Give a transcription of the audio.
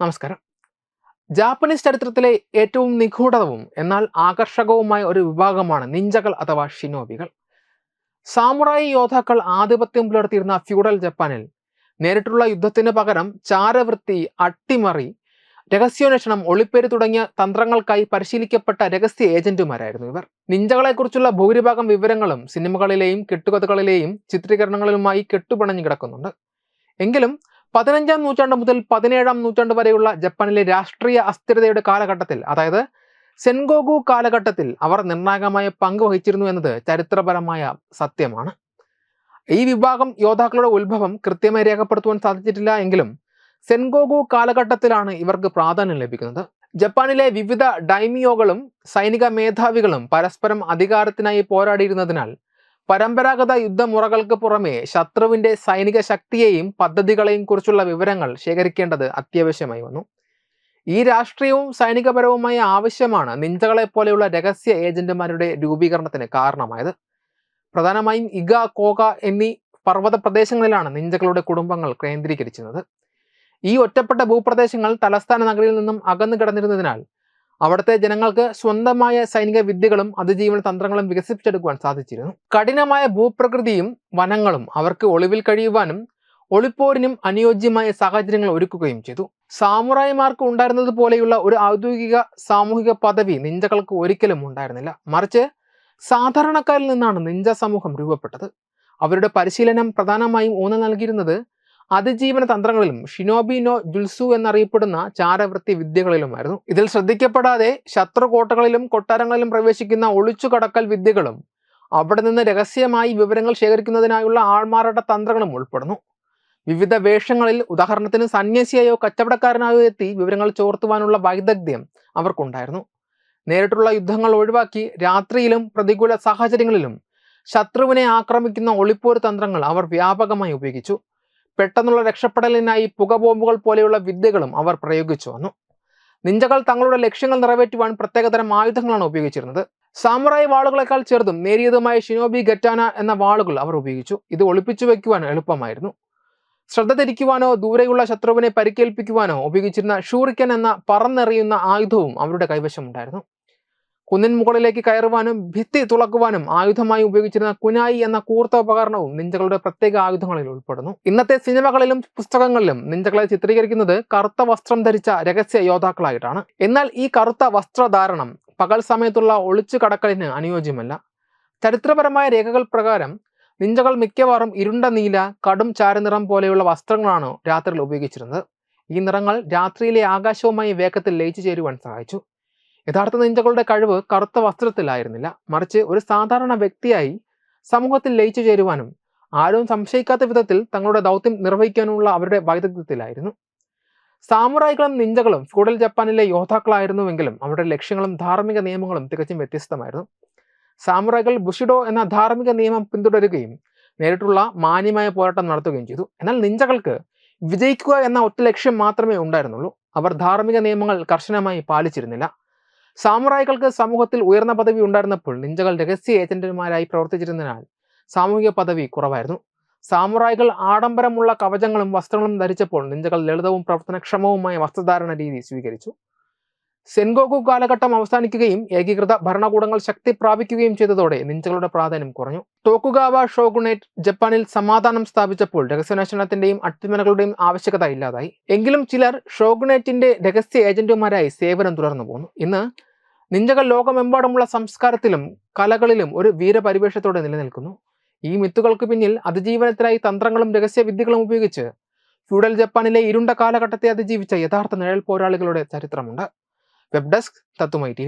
നമസ്കാരം. ജാപ്പനീസ് ചരിത്രത്തിലെ ഏറ്റവും നിഗൂഢതവും എന്നാൽ ആകർഷകവുമായ ഒരു വിഭാഗമാണ് നിഞ്ചകൾ അഥവാ ഷിനോബികൾ. സാമുറായി യോദ്ധാക്കൾ ആധിപത്യം പുലർത്തിയിരുന്ന ഫ്യൂഡൽ ജപ്പാനിൽ നേരിട്ടുള്ള യുദ്ധത്തിന് പകരം ചാരവൃത്തി അട്ടിമറി രഹസ്യാന്വേഷണം ഒളിപ്പേര് തുടങ്ങിയ തന്ത്രങ്ങൾക്കായി പരിശീലിക്കപ്പെട്ട രഹസ്യ ഏജന്റുമാരായിരുന്നു ഇവർ. നിഞ്ചകളെക്കുറിച്ചുള്ള ഭൂരിഭാഗം വിവരങ്ങളും സിനിമകളിലെയും കെട്ടുകഥകളിലെയും ചിത്രീകരണങ്ങളിലുമായി കെട്ടുപണഞ്ഞു കിടക്കുന്നുണ്ട്. എങ്കിലും പതിനഞ്ചാം നൂറ്റാണ്ട് മുതൽ പതിനേഴാം നൂറ്റാണ്ട് വരെയുള്ള ജപ്പാനിലെ രാഷ്ട്രീയ അസ്ഥിരതയുടെ കാലഘട്ടത്തിൽ അതായത് സെൻഗോഗു കാലഘട്ടത്തിൽ അവർ നിർണായകമായ പങ്ക് വഹിച്ചിരുന്നു എന്നത് ചരിത്രപരമായ സത്യമാണ്. ഈ വിഭാഗം യോദ്ധാക്കളുടെ ഉത്ഭവം കൃത്യമായി രേഖപ്പെടുത്തുവാൻ സാധിച്ചിട്ടില്ല എങ്കിലും സെൻഗോഗു കാലഘട്ടത്തിലാണ് ഇവർക്ക് പ്രാധാന്യം ലഭിക്കുന്നത്. ജപ്പാനിലെ വിവിധ ഡൈമിയോകളും സൈനിക മേധാവികളും പരസ്പരം അധികാരത്തിനായി പോരാടിയിരുന്നതിനാൽ പരമ്പരാഗത യുദ്ധമുറകൾക്ക് പുറമെ ശത്രുവിന്റെ സൈനിക ശക്തിയെയും പദ്ധതികളെയും കുറിച്ചുള്ള വിവരങ്ങൾ ശേഖരിക്കേണ്ടത് അത്യാവശ്യമായി വന്നു. ഈ രാഷ്ട്രീയവും സൈനികപരവുമായ ആവശ്യമാണ് നിഞ്ചകളെ പോലെയുള്ള രഹസ്യ ഏജന്റുമാരുടെ രൂപീകരണത്തിന് കാരണമായത്. പ്രധാനമായും ഇഗ കോക എന്നീ പർവത പ്രദേശങ്ങളിലാണ് നിഞ്ചകളുടെ കുടുംബങ്ങൾ കേന്ദ്രീകരിച്ചിരുന്നത്. ഈ ഒറ്റപ്പെട്ട ഭൂപ്രദേശങ്ങൾ തലസ്ഥാന നഗരിയിൽ നിന്നും അകന്നു കിടന്നിരുന്നതിനാൽ അവിടുത്തെ ജനങ്ങൾക്ക് സ്വന്തമായ സൈനിക വിദ്യകളും അതിജീവന തന്ത്രങ്ങളും വികസിപ്പിച്ചെടുക്കുവാൻ സാധിച്ചിരുന്നു. കഠിനമായ ഭൂപ്രകൃതിയും വനങ്ങളും അവർക്ക് ഒളിവിൽ കഴിയുവാനും ഒളിപ്പോരിനും അനുയോജ്യമായ സാഹചര്യങ്ങൾ ഒരുക്കുകയും ചെയ്തു. സാമുറായിമാർക്ക് ഉണ്ടായിരുന്നത് പോലെയുള്ള ഒരു ഔദ്യോഗിക സാമൂഹിക പദവി നിഞ്ചകൾക്ക് ഒരിക്കലും ഉണ്ടായിരുന്നില്ല. മറിച്ച് സാധാരണക്കാരിൽ നിന്നാണ് നിഞ്ച സമൂഹം രൂപപ്പെട്ടത്. അവരുടെ പരിശീലനം പ്രധാനമായും ഊന്നൽ നൽകിയിരുന്നത് അതിജീവന തന്ത്രങ്ങളിലും ഷിനോബിനോ ജുൽസു എന്നറിയപ്പെടുന്ന ചാരവൃത്തി വിദ്യകളിലുമായിരുന്നു. ഇതിൽ ശ്രദ്ധിക്കപ്പെടാതെ ശത്രു കോട്ടകളിലും കൊട്ടാരങ്ങളിലും പ്രവേശിക്കുന്ന ഒളിച്ചുകടക്കൽ വിദ്യകളും അവിടെ നിന്ന് രഹസ്യമായി വിവരങ്ങൾ ശേഖരിക്കുന്നതിനായുള്ള ആൾമാരുടെ തന്ത്രങ്ങളും ഉൾപ്പെടുന്നു. വിവിധ വേഷങ്ങളിൽ ഉദാഹരണത്തിന് സന്യാസിയായോ കച്ചവടക്കാരനായോ എത്തി വിവരങ്ങൾ ചോർത്തുവാനുള്ള വൈദഗ്ധ്യം അവർക്കുണ്ടായിരുന്നു. നേരിട്ടുള്ള യുദ്ധങ്ങൾ ഒഴിവാക്കി രാത്രിയിലും പ്രതികൂല സാഹചര്യങ്ങളിലും ശത്രുവിനെ ആക്രമിക്കുന്ന ഒളിപ്പോര് തന്ത്രങ്ങൾ അവർ വ്യാപകമായി ഉപയോഗിച്ചു. പെട്ടെന്നുള്ള രക്ഷപ്പെടലിനായി പുകബോംബുകൾ പോലെയുള്ള വിദ്യകളും അവർ പ്രയോഗിച്ചു വന്നു. നിഞ്ചകൾ തങ്ങളുടെ ലക്ഷ്യങ്ങൾ നിറവേറ്റുവാൻ പ്രത്യേകതരം ആയുധങ്ങളാണ് ഉപയോഗിച്ചിരുന്നത്. സാമുറായി വാളുകളെക്കാൾ ചെറുതും നേരിയതുമായ ഷിനോബി ഗറ്റാന എന്ന വാളുകൾ അവർ ഉപയോഗിച്ചു. ഇത് ഒളിപ്പിച്ചു വയ്ക്കുവാൻ എളുപ്പമായിരുന്നു. ശ്രദ്ധ തിരിക്കുവാനോ ദൂരെയുള്ള ശത്രുവിനെ പരിക്കേൽപ്പിക്കുവാനോ ഉപയോഗിച്ചിരുന്ന ഷൂറിക്കൻ എന്ന പറന്നെറിയുന്ന ആയുധവും അവരുടെ കൈവശമുണ്ടായിരുന്നു. കുന്നിൻ മുകളിലേക്ക് കയറുവാനും ഭിത്തി തുളക്കുവാനും ആയുധമായി ഉപയോഗിച്ചിരുന്ന കുനായി എന്ന കൂർത്ത ഉപകരണവും നിഞ്ചകളുടെ പ്രത്യേക ആയുധങ്ങളിൽ ഉൾപ്പെടുന്നു. ഇന്നത്തെ സിനിമകളിലും പുസ്തകങ്ങളിലും നിഞ്ചകളെ ചിത്രീകരിക്കുന്നത് കറുത്ത വസ്ത്രം ധരിച്ച രഹസ്യ യോദ്ധാക്കളായിട്ടാണ്. എന്നാൽ ഈ കറുത്ത വസ്ത്രധാരണം പകൽ സമയത്തുള്ള ഒളിച്ചു കടക്കലിന് അനുയോജ്യമല്ല. ചരിത്രപരമായ രേഖകൾ പ്രകാരം നിഞ്ചകൾ മിക്കവാറും ഇരുണ്ട നീല കടും ചാരനിറം പോലെയുള്ള വസ്ത്രങ്ങളാണ് രാത്രിയിൽ ഉപയോഗിച്ചിരുന്നത്. ഈ നിറങ്ങൾ രാത്രിയിലെ ആകാശവുമായി വേഗത്തിൽ ലയിച്ചു ചേരുവാൻ സഹായിച്ചു. യഥാർത്ഥ നിഞ്ചകളുടെ കഴിവ് കറുത്ത വസ്ത്രത്തിലായിരുന്നില്ല. മറിച്ച് ഒരു സാധാരണ വ്യക്തിയായി സമൂഹത്തിൽ ലയിച്ചു ചേരുവാനും ആരും സംശയിക്കാത്ത വിധത്തിൽ തങ്ങളുടെ ദൗത്യം നിർവഹിക്കാനുമുള്ള അവരുടെ വൈദഗ്ധ്യത്തിലായിരുന്നു. സാമുറായികളും നിഞ്ചകളും ഫ്യൂഡൽ ജപ്പാനിലെ യോദ്ധാക്കളായിരുന്നുവെങ്കിലും അവരുടെ ലക്ഷ്യങ്ങളും ധാർമ്മിക നിയമങ്ങളും തികച്ചും വ്യത്യസ്തമായിരുന്നു. സാമുറായികൾ ബുഷിഡോ എന്ന ധാർമ്മിക നിയമം പിന്തുടരുകയും നേരിട്ടുള്ള മാന്യമായ പോരാട്ടം നടത്തുകയും ചെയ്തു. എന്നാൽ നിഞ്ചകൾക്ക് വിജയിക്കുക എന്ന ഒറ്റ ലക്ഷ്യം മാത്രമേ ഉണ്ടായിരുന്നുള്ളൂ. അവർ ധാർമ്മിക നിയമങ്ങൾ കർശനമായി പാലിച്ചിരുന്നില്ല. സാമുറായികൾക്ക് സമൂഹത്തിൽ ഉയർന്ന പദവി ഉണ്ടായിരുന്നപ്പോൾ നിഞ്ചകൾ രഹസ്യ ഏജന്റുമാരായി പ്രവർത്തിച്ചിരുന്നതിനാൽ സാമൂഹിക പദവി കുറവായിരുന്നു. സാമുറായികൾ ആഡംബരമുള്ള കവചങ്ങളും വസ്ത്രങ്ങളും ധരിച്ചപ്പോൾ നിഞ്ചകൾ ലളിതവും പ്രവർത്തനക്ഷമവുമായ വസ്ത്രധാരണ രീതി സ്വീകരിച്ചു. സെൻഗോകു കാലഘട്ടം അവസാനിക്കുകയും ഏകീകൃത ഭരണകൂടങ്ങൾ ശക്തി പ്രാപിക്കുകയും ചെയ്തതോടെ നിഞ്ചകളുടെ പ്രാധാന്യം കുറഞ്ഞു. ടോക്കുഗാവ ഷോഗുണേറ്റ് ജപ്പാനിൽ സമാധാനം സ്ഥാപിച്ചപ്പോൾ രഹസ്യാന്വേഷണത്തിന്റെയും അട്ടിമനകളുടെയും ആവശ്യകത ഇല്ലാതായി. എങ്കിലും ചിലർ ഷോഗുണേറ്റിന്റെ രഹസ്യ ഏജന്റുമാരായി സേവനം തുടർന്നു പോന്നു ഇന്ന് നിഞ്ചകൾ ലോകമെമ്പാടുമുള്ള സംസ്കാരത്തിലും കലകളിലും ഒരു വീരപരിവേഷത്തോടെ നിലനിൽക്കുന്നു. ഈ മിത്തുകൾക്ക് പിന്നിൽ അതിജീവനത്തിനായി തന്ത്രങ്ങളും രഹസ്യവിദ്യകളും ഉപയോഗിച്ച് ഫ്യൂഡൽ ജപ്പാനിലെ ഇരുണ്ട കാലഘട്ടത്തെ അതിജീവിച്ച യഥാർത്ഥ നിഴൽ പോരാളികളുടെ ചരിത്രമുണ്ട്. വെബ് ഡെസ്ക് തത്തുമൈ ടി